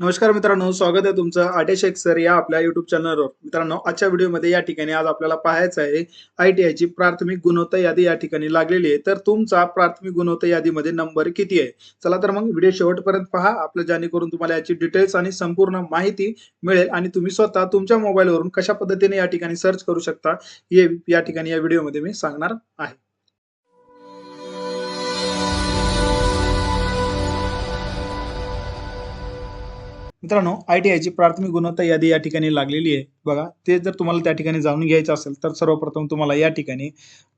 नमस्कार मित्रांनो स्वागत आहे तुमचं आटे शेख सर या आपल्या युट्यूब चॅनलवर मित्रांनो आजच्या व्हिडिओमध्ये या ठिकाणी आज आपल्याला पाहायचं आहे आय टी आयची प्राथमिक गुणवत्ता यादी या ठिकाणी लागलेली आहे. तर तुमचा प्राथमिक गुणवत्ता यादीमध्ये नंबर किती आहे? चला तर मग व्हिडिओ शेवटपर्यंत पहा. आपलं जेणेकरून तुम्हाला याची डिटेल्स आणि संपूर्ण माहिती मिळेल आणि तुम्ही स्वतः तुमच्या मोबाईलवरून कशा पद्धतीने या ठिकाणी सर्च करू शकता हे या ठिकाणी या व्हिडिओमध्ये मी सांगणार आहे. मित्रांनो आय टी आयची प्राथमिक गुणवत्ता यादी या ठिकाणी लागलेली आहे. बघा ते जर तुम्हाला त्या ठिकाणी जाणून घ्यायचं असेल तर सर्वप्रथम तुम्हाला या ठिकाणी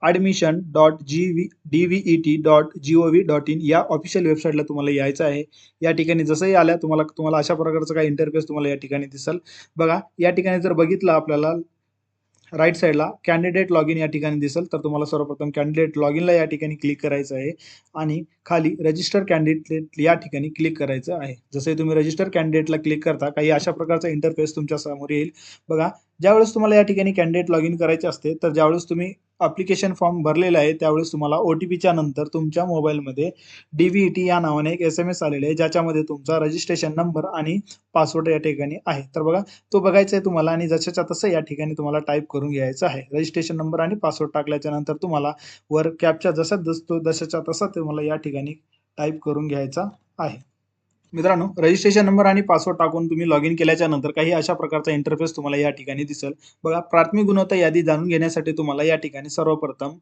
admission dot G V D V E T dot G O V dot in या ऑफिशियल वेबसाईटला तुम्हाला यायचं आहे. या ठिकाणी जसंही आल्या तुम्हाला तुम्हाला अशा प्रकारचं काही इंटरफेस तुम्हाला या ठिकाणी दिसेल. बघा या ठिकाणी जर बघितलं आपल्याला राईट साईडला कॅन्डिडेट लॉग इन या ठिकाणी दिसेल. तर तुम्हाला सर्वप्रथम कॅन्डिडेट लॉग इनला या ठिकाणी क्लिक करायचं आहे आणि खाली रजिस्टर कॅन्डिडेट या ठिकाणी क्लिक करायचं आहे. जसे तुम्ही रजिस्टर कॅन्डिडेटला क्लिक करता काही अशा प्रकारचा इंटरफेस तुमच्यासमोर येईल. बघा ज्यावेळेस तुम्हाला या ठिकाणी कॅन्डिडेट लॉग इन करायचे असते तर ज्यावेळेस तुम्ही अप्लिकेशन फॉर्म भरलेला आहे त्यावेळेस तुम्हाला ओ टी पीच्या नंतर तुमच्या मोबाईलमध्ये डी व्ही ई टी या नावाने एक एस एम एस आलेले आहे ज्याच्यामध्ये तुमचा रजिस्ट्रेशन नंबर आणि पासवर्ड या ठिकाणी आहे. तर बघा तो बघायचा आहे तुम्हाला आणि जशाच्या तसं या ठिकाणी तुम्हाला टाईप करून घ्यायचं आहे. रजिस्ट्रेशन नंबर आणि पासवर्ड टाकल्याच्या नंतर तुम्हाला वर कॅपच्या जसा दिसतो जशाच्या तसा तुम्हाला या ठिकाणी टाईप करून घ्यायचा आहे. मित्रांनो रजिस्ट्रेशन नंबर आणि पासवर्ड टाकून तुम्ही लॉग इन केल्याच्यानंतर काही अशा प्रकारचा इंटरफेस तुम्हाला या ठिकाणी दिसेल. बघा प्राथमिक गुणवत्ता यादी जाणून घेण्यासाठी तुम्हाला या ठिकाणी सर्वप्रथम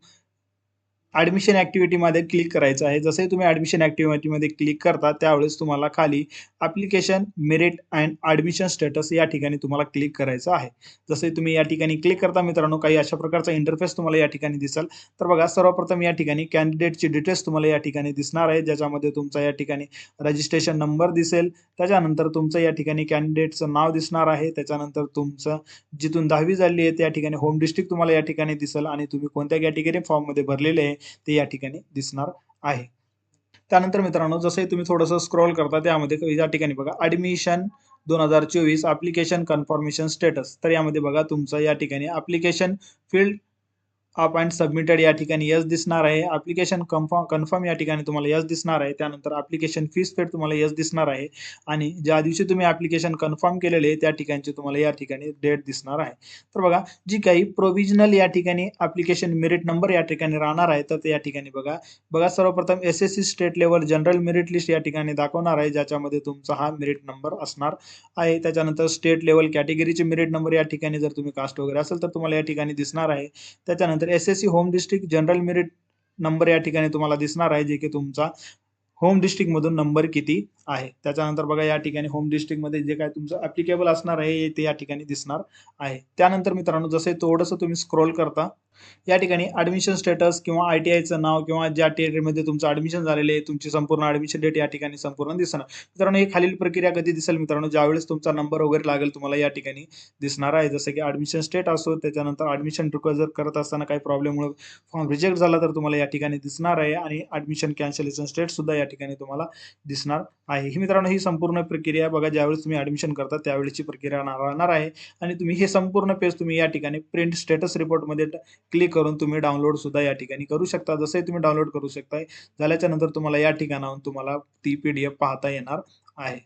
ॲडमिशन ॲक्टिव्हिटीमध्ये क्लिक करायचं आहे. जसे तुम्ही ॲडमिशन ॲक्टिव्हिटीमध्ये क्लिक करता त्यावेळेस तुम्हाला खाली application merit and admission status या ठिकाणी तुम्हाला क्लिक करायचं आहे. जसे तुम्ही या ठिकाणी क्लिक करता मित्रांनो काही अशा प्रकारचा इंटरफेस तुम्हाला या ठिकाणी दिसेल. तर बघा सर्वप्रथम या ठिकाणी कॅन्डिडेटची डिटेल्स तुम्हाला या ठिकाणी दिसणार आहे. ज्याच्यामध्ये तुमचा या ठिकाणी रजिस्ट्रेशन नंबर दिसेल. त्याच्यानंतर तुमचं या ठिकाणी कॅन्डिडेटचं नाव दिसणार आहे. त्याच्यानंतर तुमचं जिथून दहावी झाली आहे त्या ठिकाणी होम डिस्ट्रिक्ट तुम्हाला या ठिकाणी दिसेल. आणि तुम्ही कोणत्या कॅटेगरी फॉर्ममध्ये भरलेले आहे ते या ठिकाणी दिसणार आहे. त्यानंतर मित्रांनो जसंही तुम्ही थोडंसं स्क्रोल करता त्यामध्ये या ठिकाणी बघा ॲडमिशन दोन हजार चोवीस ॲप्लिकेशन कन्फर्मेशन स्टेटस तर यामध्ये बघा तुमचं या ठिकाणी application filled up and submitted या ठिकाणी यस दिसणार आहे. ॲप्लिकेशन कन्फर्म कन्फर्म या ठिकाणी तुम्हाला यस दिसणार आहे. त्यानंतर ॲप्लिकेशन फीस पेड तुम्हाला यस दिसणार आहे. आणि ज्या दिवशी तुम्ही ॲप्लिकेशन कन्फर्म केलेले आहे त्या ठिकाणचे तुम्हाला या ठिकाणी डेट दिसणार आहे. तर बघा जी काही प्रोव्हिजनल या ठिकाणी ॲप्लिकेशन मेरिट नंबर या ठिकाणी राहणार आहे तर ते या ठिकाणी बघा. बघा सर्वप्रथम S S C state level general merit list या ठिकाणी दाखवणार आहे ज्याच्यामध्ये तुमचा हा मेरिट नंबर असणार आहे. त्याच्यानंतर स्टेट लेवल कॅटेगरीचे मेरिट नंबर या ठिकाणी जर तुम्ही कास्ट वगैरे असेल तर तुम्हाला या ठिकाणी दिसणार आहे. त्याच्यानंतर S S C home district general merit number या ठिकाणी तुम्हाला दिसणार आहे जे की तुमचा होम डिस्ट्रिक्टमधून नंबर किती आहे. त्याच्यानंतर बघा या ठिकाणी होम डिस्ट्रिक्टमध्ये जे काय तुमचं ॲप्लिकेबल असणार आहे ते या ठिकाणी दिसणार आहे. त्यानंतर मित्रांनो जसे थोडंसं तुम्ही स्क्रोल करता या ठिकाणी ॲडमिशन स्टेटस किंवा आय टी आयचं नाव किंवा ज्या टेरिटरीमध्ये तुमचं ॲडमिशन झालेलं आहे तुमची संपूर्ण ॲडमिशन डेट या ठिकाणी संपूर्ण दिसणार. मित्रांनो हे खालील प्रक्रिया कधी दिसेल मित्रांनो? ज्यावेळेस तुमचा नंबर वगैरे लागेल तुम्हाला या ठिकाणी दिसणार आहे. जसं की ॲडमिशन स्टेट असो त्याच्यानंतर ॲडमिशन रिक्वेस्ट जर करत असताना काही प्रॉब्लेममुळे फॉर्म रिजेक्ट झाला तर तुम्हाला या ठिकाणी दिसणार आहे आणि ॲडमिशन कॅन्सलेशन स्टेटसुद्धा या ठिकाणी तुम्हाला दिसणार आहे. ही मित्रांनो ही संपूर्ण प्रक्रिया बघा ज्यावेळेस तुम्ही ॲडमिशन करता त्यावेळेची प्रक्रिया राहणार आहे. आणि तुम्ही हे संपूर्ण पेज तुम्ही या ठिकाणी प्रिंट स्टेटस रिपोर्टमध्ये क्लिक करून तुम्ही डाउनलोड सुद्धा या ठिकाणी करू शकता. जसे तुम्ही डाउनलोड करू शकताय झाल्याच्यानंतर तुम्हाला या ठिकाणाहून तुम्हाला ती पी डी एफ पाहता येणार आहे.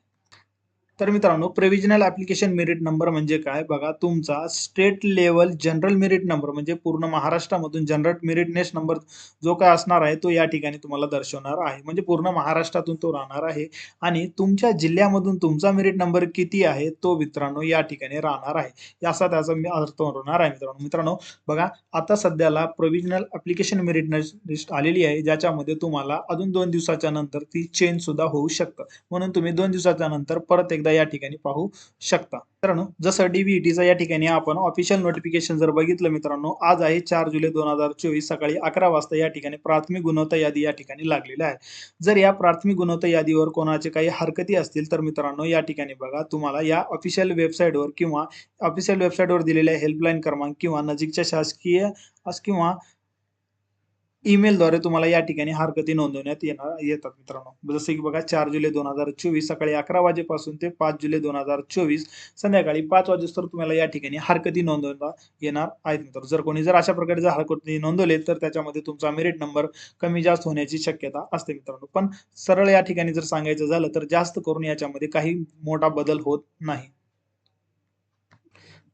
तर मित्रांनो प्रोव्हिजनल ॲप्लिकेशन मेरिट नंबर म्हणजे काय? बघा तुमचा state level general merit number म्हणजे पूर्ण महाराष्ट्रामधून जनरल मेरिटनेस नंबर जो काय असणार आहे तो या ठिकाणी तुम्हाला दर्शवणार आहे. म्हणजे पूर्ण महाराष्ट्रातून तो राहणार आहे आणि तुमच्या जिल्ह्यामधून तुमचा मेरिट नंबर किती आहे तो मित्रांनो या ठिकाणी राहणार आहे. असा त्याचा मी अर्थ होणार आहे मित्रांनो. मित्रांनो बघा आता सध्याला प्रोव्हिजनल ॲप्लिकेशन मेरिट लिस्ट आलेली आहे ज्याच्यामध्ये तुम्हाला अजून दोन दिवसाच्या नंतर ती चेंज सुद्धा होऊ शकतं. म्हणून तुम्ही दोन दिवसाच्या नंतर परत एकदा या ठिकाणी पाहू शकता. मित्रांनो जसं डीबीईटीचं या ठिकाणी आपण ऑफिशियल नोटिफिकेशन जर बघितलं मित्रांनो आज आहे चार जुलै दोन हजार चोवीस सकाळी अकरा वाजता या ठिकाणी प्राथमिक गुणवत्ता यादी या ठिकाणी लागलेली आहे. जर या प्राथमिक गुणवत्ता यादीवर कोणाचे काही हरकती असतील तर मित्रांनो या ठिकाणी बघा तुम्हाला या ऑफिशियल वेबसाईटवर किंवा ऑफिशियल वेबसाईटवर दिलेल्या हेल्पलाईन क्रमांक किंवा नजीकच्या शासकीय किंवा ईमेलद्वारे तुम्हाला या ठिकाणी हरकती नोंदवण्यात येणार येतात मित्रांनो. जसं की बघा चार जुलै दोन हजार चोवीस सकाळी अकरा वाजेपासून ते पाच जुलै दोन हजार चोवीस संध्याकाळी पाच वाजेस्तर तुम्हाला या ठिकाणी हरकती नोंदवता येणार आहेत मित्र जर कोणी जर अशा प्रकारे जर हरकती नोंदवले तर त्याच्यामध्ये तुमचा मेरिट नंबर कमी जास्त होण्याची शक्यता असते मित्रांनो. पण सरळ या ठिकाणी जर सांगायचं झालं तर जास्त करून याच्यामध्ये काही मोठा बदल होत नाही.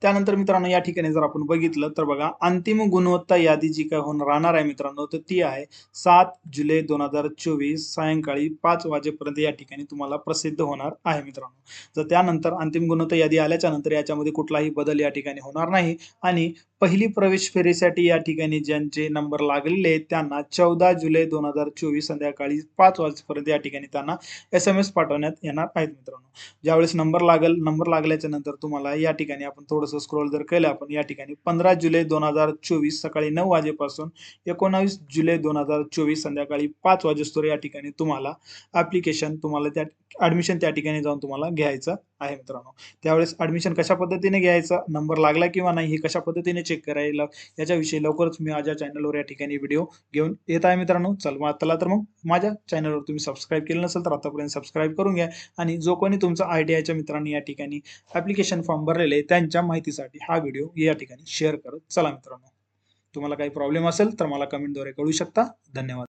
त्यानंतर मित्रांनो या ठिकाणी जर आपण बघितलं तर बघा अंतिम गुणवत्ता यादी जी काय होणार राहणार आहे मित्रांनो तर ती आहे सात जुलै दोन हजार चोवीस सायंकाळी पाच वाजेपर्यंत या ठिकाणी तुम्हाला प्रसिद्ध होणार आहे मित्रांनो. जर त्यानंतर अंतिम गुणवत्ता यादी आल्याच्यानंतर याच्यामध्ये कुठलाही बदल या ठिकाणी होणार नाही आणि पहिली प्रवेश फेरीसाठी या ठिकाणी ज्यांचे नंबर लागलेले आहेत त्यांना चौदा जुलै दोन हजार चोवीस संध्याकाळी पाच वाजेपर्यंत या ठिकाणी त्यांना एस एम एस पाठवण्यात येणार आहेत मित्रांनो. ज्यावेळेस नंबर लागेल नंबर लागल्याच्या नंतर तुम्हाला या ठिकाणी आपण थोडंसं स्क्रोल जर केलं आपण या ठिकाणी पंधरा जुलै दोन हजार चोवीस सकाळी नऊ वाजेपासून एकोणावीस जुलै दोन हजार चोवीस संध्याकाळी पाच वाजेस्तोवर या ठिकाणी तुम्हाला ॲप्लिकेशन तुम्हाला त्या ॲडमिशन त्या ठिकाणी जाऊन तुम्हाला घ्यायचं आहे मित्रांनो. त्यावेळेस ॲडमिशन कशा पद्धतीने घ्यायचं नंबर लागला किंवा नाही हे कशा पद्धतीने चेक करायला याच्याविषयी लवकरच मी माझ्या चॅनलवर या ठिकाणी व्हिडिओ घेऊन येत आहे मित्रांनो. चल मग चला तर मग माझ्या चॅनलवर तुम्ही सबस्क्राईब केलं नसेल तर आतापर्यंत सबस्क्राईब करून घ्या आणि जो कोणी तुमचा आय टी आयच्या मित्रांनी या ठिकाणी ॲप्लिकेशन फॉर्म भरलेले आहे त्यांच्या माहितीसाठी हा व्हिडिओ या ठिकाणी शेअर करत चला मित्रांनो. तुम्हाला काही प्रॉब्लेम असेल तर मला कमेंटद्वारे कळू शकता. धन्यवाद.